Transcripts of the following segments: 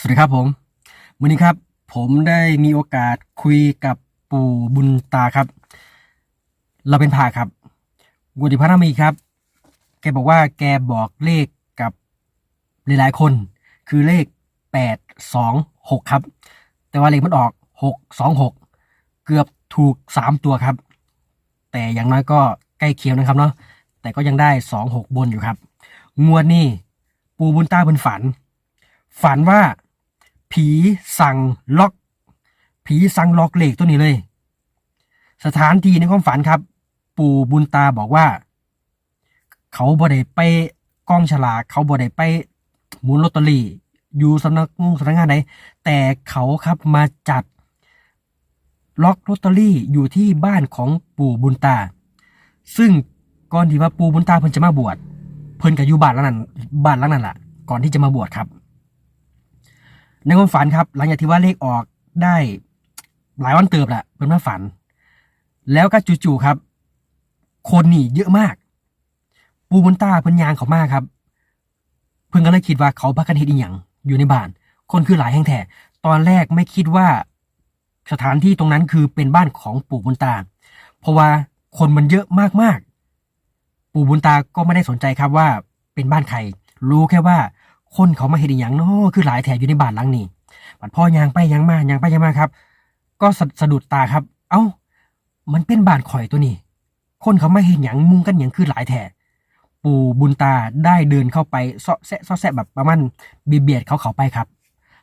สวัสดีครับผม วันนี้ครับผมได้มีโอกาสคุยกับปู่บุญตาครับ เราเป็นพาครับกุฏิพระนามีครับ แกบอกว่าแกบอกเลขกับหลายๆคน คือเลขแปดสองหกครับ แต่ว่าเลขมันออกหกสองหกเกือบถูกสามตัวครับ แต่อย่างน้อยก็ใกล้เคียงนะครับเนาะแต่ก็ยังได้สองหกบนอยู่ครับ งวดนี้ ปู่บุญตาเป็นฝัน ฝันว่า ผีสั่งล็อก ผีสั่งล็อกเหล็กตัวนี้เลย สถานที่ในความฝันครับ ปู่บุญตาบอกว่า เขาบ่ได้ไปกองฉลากเขาบ่ได้ไปหมุนลอตเตอรี่ อยู่สำนักงสำนักงานไหน แต่เขาครับมาจัดล็อกลอตเตอรี่อยู่ที่บ้านของปู่บุญตา ซึ่งก่อนที่ว่าปู่บุญตาเพิ่นจะมาบวช เพิ่นก็อยู่บ้านหลังนั้นบ้านหลังนั้นแหละก่อนที่จะมาบวชครับ ในความฝันครับ หลังจากที่ว่าเลขออกได้หลายวันเติบแหละเป็นมาฝัน แล้วก็จู่ๆครับ คนนี่เยอะมาก ปูบุญตาเพิ่นยางเขามากครับ เพิ่นก็เลยคิดว่าเขาพักกันเฮ็ดอีหยังอยู่ในบ้าน คนคือหลายแห่งแท้ตอนแรกไม่คิดว่าสถานที่ตรงนั้นคือเป็นบ้านของปู่บุญตา เพราะว่าคนมันเยอะมากๆ ปู่บุญตาก็ไม่ได้สนใจครับว่าเป็นบ้านใคร รู้แค่ว่า คนเขามาเห็นอย่างเนาะคือหลายแถวอยู่ในบ้านหลังนี้บัดพ่อยางไปยางมายางไปยางมาครับ ก็สะสะดุดตาครับ เอ้า มันเป็นบ้านข่อยตัวนี้ คนเขามาเห็นอย่างมุงกันอย่างคือหลายแถวปู่บุญตาได้เดินเข้าไปเซาะแซะซาะแซะแบบประมาณเบียดเบียดเขาเขาไปครับ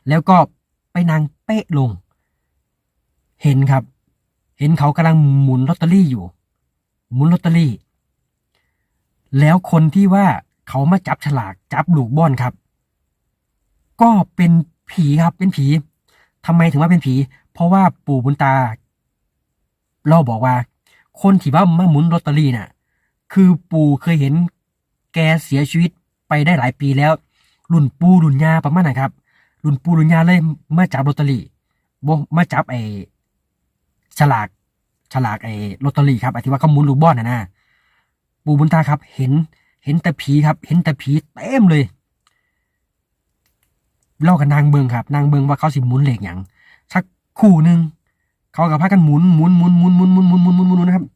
แล้วก็ไปนางเป๊ะลง เห็นครับ เห็นเขากำลังหมุนลอตเตอรี่อยู่ หมุนลอตเตอรี่ แล้วคนที่ว่าเขามาจับฉลากจับลูกบอลครับ ก็เป็นผีครับเป็นผีทำไมถึงว่าเป็นผี เพราะว่าปู่บุญตาเราบอกว่า คนที่ว่ามาหมุนลอตเตอรี่น่ะ คือปู่เคยเห็นแกเสียชีวิตไปได้หลายปีแล้ว รุ่นปู่รุ่นยาประมาณนะครับ รุ่นปู่รุ่นยาเลยมาจับลอตเตอรี่บ่มาจับไอ้ฉลากฉลากไอ้ลอตเตอรี่ครับไอ้ที่ว่าเขาหมุนลูกบอลน่ะนะปู่บุญตาครับ เห็นเห็นแต่ผีครับ เห็นแต่ผีเต็มเลย เล่ากับนางเบิงครับ นางเบิงว่าเขาสิหมุนเหล็กอย่างสักคู่หนึ่งเขากับพากันหมุนหมุนหมุนหมุนหมุนหมุนหมุนหมุนหมุนหมุนนะครับ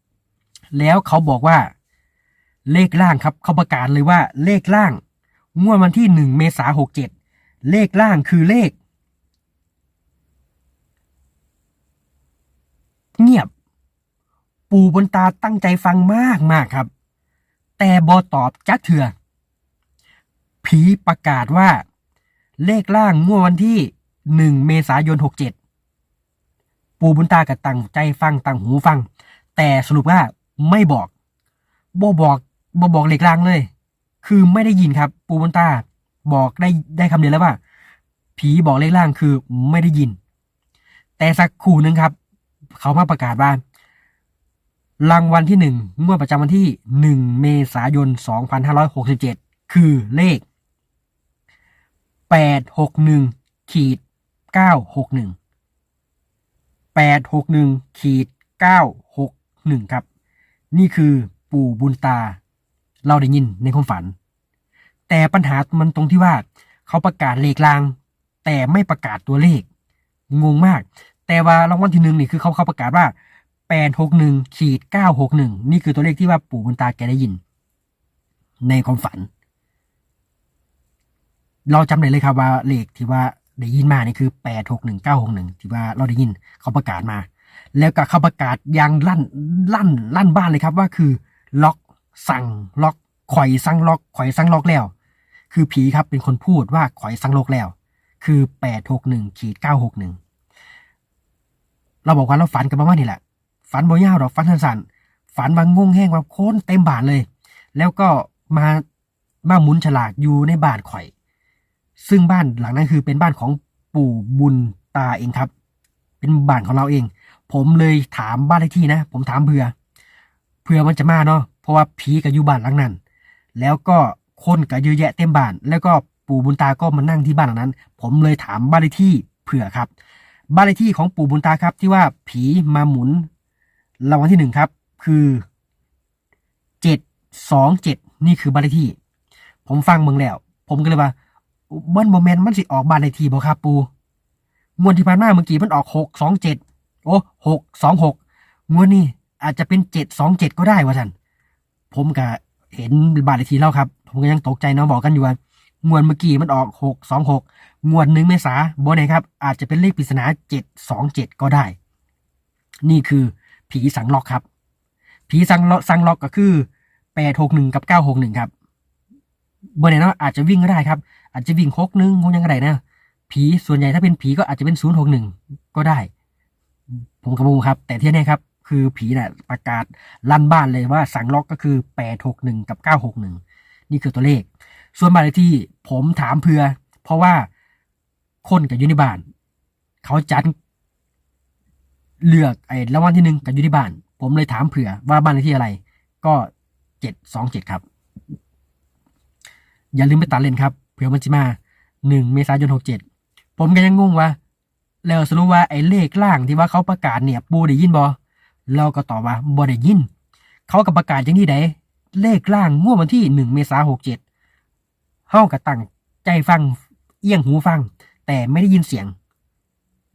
แล้วเขาบอกว่า เลขล่างครับ เขาประกาศเลยว่า เลขล่างงวดวันที่หนึ่งเมษาหกเจ็ดเลขล่างคือเลข เงียบ ปู่บนตาตั้งใจฟังมากมากครับ แต่บอตอบจักเถื่อผีประกาศว่า เลขล่างงวดวันที่หนึ่งเมษายนหกเจ็ดปูบุญตากับตั้งใจฟังตั้งหูฟัง แต่สรุปว่าไม่บอกบ่บอกบ่บอกเลขล่างเลย คือไม่ได้ยินครับ ปูบุญตาบอกได้ได้คำเดียวแล้วว่า ผีบอกเลขล่างคือไม่ได้ยิน แต่สักคู่หนึ่งครับ เขามาประกาศว่ารางวัลที่หนึ่งงวดประจำวันที่หนึ่งเมษายนสองพันห้าร้อยหกสิบเจ็ดคือเลข แปดหกหนึ่งขีดเก้าหกหนึ่งแปดหกหนึ่งขีดเก้าหกหนึ่งครับ นี่คือปู่บุญตา เราได้ยินในความฝัน แต่ปัญหามันตรงที่ว่า เขาประกาศเลขลาง แต่ไม่ประกาศตัวเลข งงมาก แต่ว่ารางวัลที่หนึ่งนี่คือเขาเขาประกาศว่าแปดหกหนึ่งขีดเก้าหกหนึ่งนี่คือตัวเลขที่ว่าปู่บุญตาแกได้ยิน ในความฝัน เราจำได้เลยครับว่าเลขที่ว่าได้ยินมานี่คือแปดหกหนึ่งเก้าหกหนึ่งที่ว่าเราได้ยินเขาประกาศมา แล้วก็เขาประกาศอยังลั่นลั่นลั่นบ้านเลยครับว่าคือล็อกสั่งล็อกข่อยสั่งล็อกข่อยสั่งล็อกแล้ว คือผีครับเป็นคนพูดว่าข่อยสั่งล็อกแล้ว คือแปดหกหนึ่งขีดเก้าหกหนึ่งเราบอกว่าเราฝันกันประมาณนี้แหละ ฝันโบย่าวดอกฝันสั้นๆฝันบางงแห้งว่าโค้นเต็มบานเลย แล้วก็มามาหมุนฉลากอยู่ในบานข่อย ซึ่งบ้านหลังนั้นคือเป็นบ้านของปู่บุญตาเองครับ เป็นบ้านของเราเอง ผมเลยถามบ้านเลขที่นะ ผมถามเผื่อเผื่อมันจะมาเนาะเพราะว่าผีก็อยู่บ้านหลังนั้น แล้วก็คนก็เยอะแยะเต็มบ้าน แล้วก็ปู่บุญตาก็มานั่งที่บ้านหลังนั้น ผมเลยถามบ้านเลขที่เผื่อครับ บ้านเลขที่ของปู่บุญตาครับ ที่ว่าผีมาหมุนรางวัลที่หนึ่งครับ คือเจ็ดสองเจ็ดนี่คือบ้านเลขที่ ผมฟังเมืองแล้ว ผมก็เลยว่า เบิ้ลโมเมนต์มันสิออกบ้านเลขที่บ่ครับปูงวดที่ผ่านมาเมื่อกี้มันออกหกสองเจ็ดโอ้หกสองหกงวดนี้อาจจะเป็นเจ็ดสองเจ็ดก็ได้วะท่านผมก็เห็นบ้านเลขที่แล้วครับ ผมก็ยังตกใจเนาะบอกกันอยู่ว่างวดเมื่อกี้มันออกหกสองหกงวดหนึ่งเมษาบนไหนครับ อาจจะเป็นเลขปริศนาเจ็ดสองเจ็ดก็ได้ นี่คือผีสังล็อกครับ ผีสังล็อกสังล็อกก็คือแปดหกหนึ่งกับเก้าหกหนึ่งครับ บนไหนเนาะอาจจะวิ่งก็ได้ครับ อาจจะวิ่งหกหนึ่งหกยังไงนะผีส่วนใหญ่ถ้าเป็นผีก็อาจจะเป็นศูนย์หกหนึ่งก็ได้ ผมกระมูครับ แต่ที่แน่ครับ คือผีน่ะประกาศลั่นบ้านเลยว่าสั่งล็อกก็คือแปดหกหนึ่งกับเก้าหกหนึ่งนี่คือตัวเลข ส่วนบ้านเลขที่ผมถามเพื่อ เพราะว่าคนกับยูนิบานเขาจัดเลือกไอ้รางวัลที่หนึ่งกับยูนิบานผมเลยถามเผื่อว่าบ้านเลขที่อะไร ก็เจ็ดสองเจ็ดครับ อย่าลืมไปตัดเลนครับเผื่อมันจะมาหนึ่งเมษายนหกเจ็ดผมก็ยังงงว่า แล้วสรุปว่าไอ้เลขล่างที่ว่าเขาประกาศเนี่ย ปูได้ยินบอเราก็ตอบว่าบอได้ยิน เขาก็ประกาศอย่างนี้ได้เลขล่างงวดวันที่หนึ่งเมษาหกเจ็ดเฮากับตั้งใจฟังเอี้ยงหูฟัง แต่ไม่ได้ยินเสียง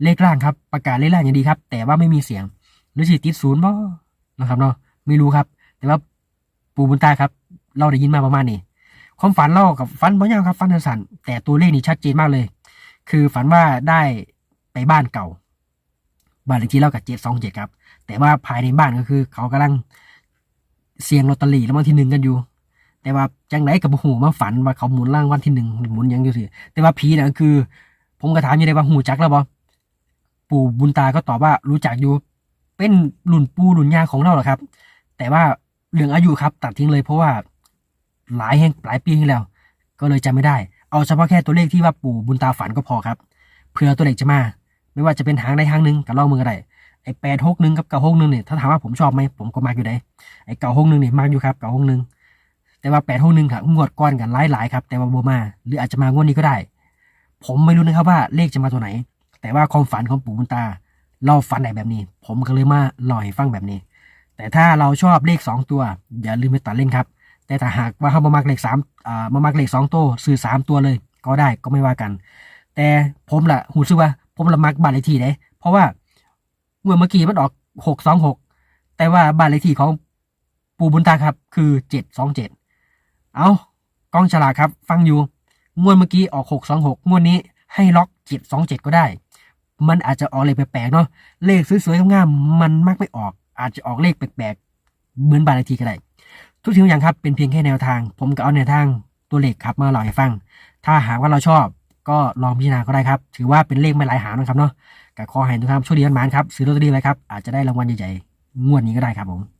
เลขล่างครับ ประกาศเลขล่างอย่างดีครับ แต่ว่าไม่มีเสียงหรือสิติดศูนย์บ่นะครับเนาะไม่รู้ครับ แต่ว่าปู่บุญตาครับ เราได้ยินมาประมาณนี้ ความฝันเล่ากับฝันบ่ยาวครับฝันสั้นแต่ตัวเลขนี่ชัดเจนมากเลย คือฝันว่าได้ไปบ้านเก่า บ้านเลขที่เล่ากับเจ็ดสองเจ็ดครับ แต่ว่าภายในบ้านก็คือ เขากำลังเสี่ยงลอตเตอรี่รางวัลที่หนึ่งกันอยู่ แต่ว่าจังไหนกับหูมาฝันว่าเขาหมุนรางวัลที่หนึ่งหมุนยังอยู่สิแต่ว่าผีน่ะคือ ผมก็ถามอยู่เลยว่าหูจักแล้วบ่ปู่บุญตาก็ตอบว่ารู้จักอยู่ เป็นรุ่นปู่รุ่นย่าของเราเหรอครับ แต่ว่าเรื่องอายุครับ ตัดทิ้งเลยเพราะว่า หลายแห่งหลายปีที่แล้ว ก็เลยจำไม่ได้ เอาเฉพาะแค่ตัวเลขที่ว่าปู่บุญตาฝันก็พอครับเผื่อตัวเลขจะมา ไม่ว่าจะเป็นหางใดหางหนึ่งกับล่ามืออะไรไอ้แปดหกหนึ่งกับเก้าหกหนึ่งเนี่ยถ้าถามว่าผมชอบไหมผมก็มากอยู่ได้ไอ้เก้าหกหนึ่งเนี่ยมากอยู่ครับเก้าหกหนึ่งแต่ว่าแปดหกหนึ่งครับงวดก้อนกันหลายๆครับแต่ว่าโบมาหรืออาจจะมางวดนี้ก็ได้ ผมไม่รู้นะครับว่าเลขจะมาตัวไหน แต่ว่าความฝันของปู่บุญตาเราฝันไหนแบบนี้ ผมก็เลยมาล่าให้ฟังแบบนี้ แต่ถ้าเราชอบเลขสองตัว อย่าลืมไปตัดเล่นครับ แต่ถ้าหากว่าเขามามักเลขสามอ่ามามักเลขสองตัวซื้อสามตัวเลย ก็ได้ก็ไม่ว่ากัน แต่ผมละหูซึกว่า ผมละมักบ้านเลขที่ได้เพราะว่าเมื่อเมื่อกี้มันออกหกสองหกแต่ว่าบ้านเลขที่ของปู่บุญตาครับ คือเจ็ดสองเจ็ดเอากล้องฉลากครับ ฟังอยู่งวดเมื่อกี้ออกหกสองหกงวดนี้ให้ล็อกเจ็ดสองเจ็ดก็ได้ มันอาจจะออกเลขแปลกๆเนาะเลขสวยๆงามๆมันมักไม่ออก อาจจะออกเลขแปลกๆเหมือนบ้านเลขที่ก็ได้ ทุกสิ่งทุกอย่างครับเป็นเพียงแค่แนวทาง ผมก็เอาแนวทางตัวเลขครับมาเล่าให้ฟัง ถ้าหากว่าเราชอบก็ลองพิจารณาก็ได้ครับ ถือว่าเป็นเลขไม่หลายหางนะครับเนาะก็ขอให้ทุกท่านโชคดีกันมานครับซื้อลอตเตอรี่ไว้ครับอาจจะได้รางวัลใหญ่ๆงวดนี้ก็ได้ครับผม